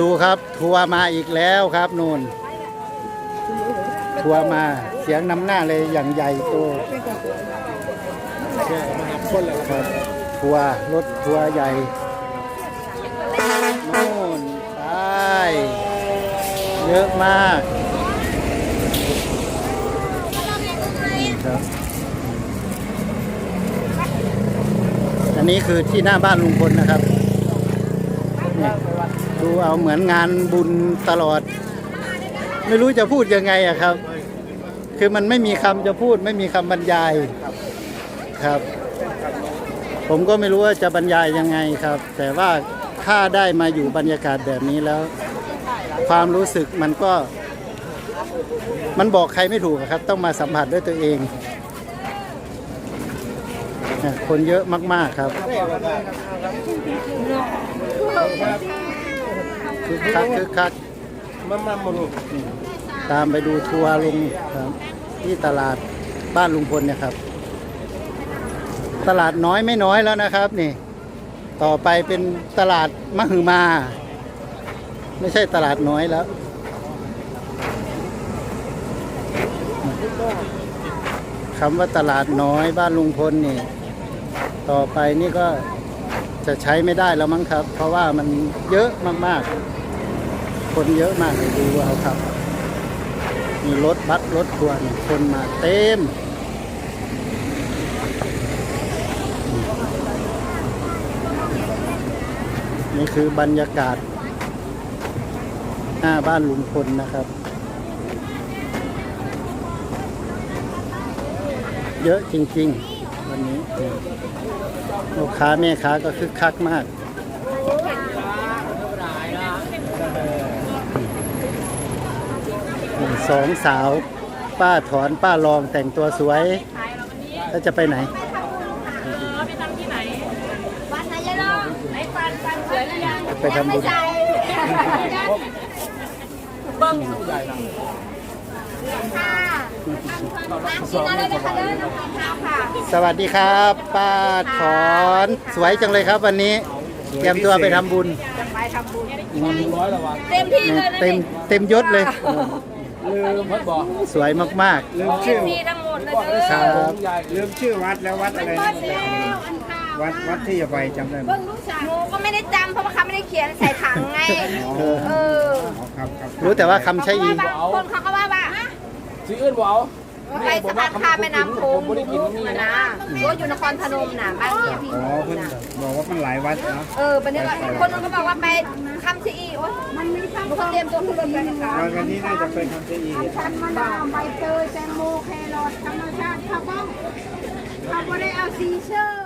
ดูครับทัวร์มาอีกแล้วครับนูนทัวร์มาเสียงนำหน้าเลยอย่างใหญ่โตใช่มาหาคนเลยครับทัวร์รถทัวร์ใหญ่นู่นไปเยอะมากอันนี้คือที่หน้าบ้านลุงพลนะครับนี่ ดูเอาเหมือนงานบุญตลอด ไม่รู้จะพูดยังไงอะครับ คือมันไม่มีคำจะพูด ไม่มีคำบรรยายครับ ผมก็ไม่รู้ว่าจะบรรยายยังไงครับ แต่ว่าถ้าได้มาอยู่บรรยากาศแบบนี้แล้ว ความรู้สึกมันก็ มันบอกใครไม่ถูกครับ ต้องมาสัมผัสด้วยตัวเองเนี่ยคนเยอะมาก ๆ ครับ คึกคักคึกคักมามามาลูกตามไปดูทัวร์ลุงครับที่ตลาดบ้านลุงพลเนี่ยครับ ตลาดน้อยไม่น้อยแล้วนะครับนี่ ต่อไปเป็นตลาดมหึมา ไม่ใช่ตลาดน้อยแล้วคำว่าตลาดน้อยบ้านลุงพลนี่ ต่อไปนี่ก็จะใช้ไม่ได้แล้วมั้งครับ เพราะว่ามันเยอะมากๆ คนเยอะมากเลยดูเอาครับมีรถบัสรถทัวร์เนี่ยคนมาเต็มนี่คือบรรยากาศ หน้าบ้านลุงพลนะครับ เยอะจริงๆ วันนี้ลูกค้าแม่ค้าก็คึกคักมาก สองสาว ป้าถอนป้ารองแต่งตัวสวย แล้วจะไปไหนไปทำที่ไหนวันไหนยายลองไหนฟันฟันสวยหรือยังไปทำบุญใช่เบิ้งค่ะกินอะไรนะคะเด้อน้ำมันข้าวค่ะสวัสดีครับ ป้าถอน สวยจังเลยครับวันนี้ เตรียมตัวไปทำบุญ จะไปทำบุญร้อยละวันเต็มที่เลยนะเต็มเต็มยศเลย ลืมพัดบอกสวยมาก ลืมชื่อที่ทั้งหมดเลยเด้ๆคอรับใหญ่ลืมชื่อวัดแล้ววัดอะไรเบิ้นะงแล้วอันข้าววัดวัดที่จะไปจำได้ไหมเบิ้งลูกสาวหนูก็ไม่ได้จำเพราะว่าเขาไม่ได้เขียนใส่ถังไงเออเอออ๋อครับครับรู้แต่ว่าคำใช้อีคนเขาก็ว่าว่าสีอื่นบ่เอาไปสะพานข้ามแม่น้ำโขงบุกนะนะก็อยู่นครพนมน่ะบ้านเมียพี่อ๋อเพิ่นบอกว่า มันหลายวัดเนาะเออเป็นนี่ว่าคนนึงก็บอกว่าไปคำชีอีโอ๊ยมันมีคำเขาเตรียมตัวขึ้นรถไปค่ะวันวันนี้น่าจะไปทำที่อีกฉันมะนาวใบเตยแตงโมแครอทธรรมชาติข้าวบ้องเขาไม่ได้เอาซีเซอร์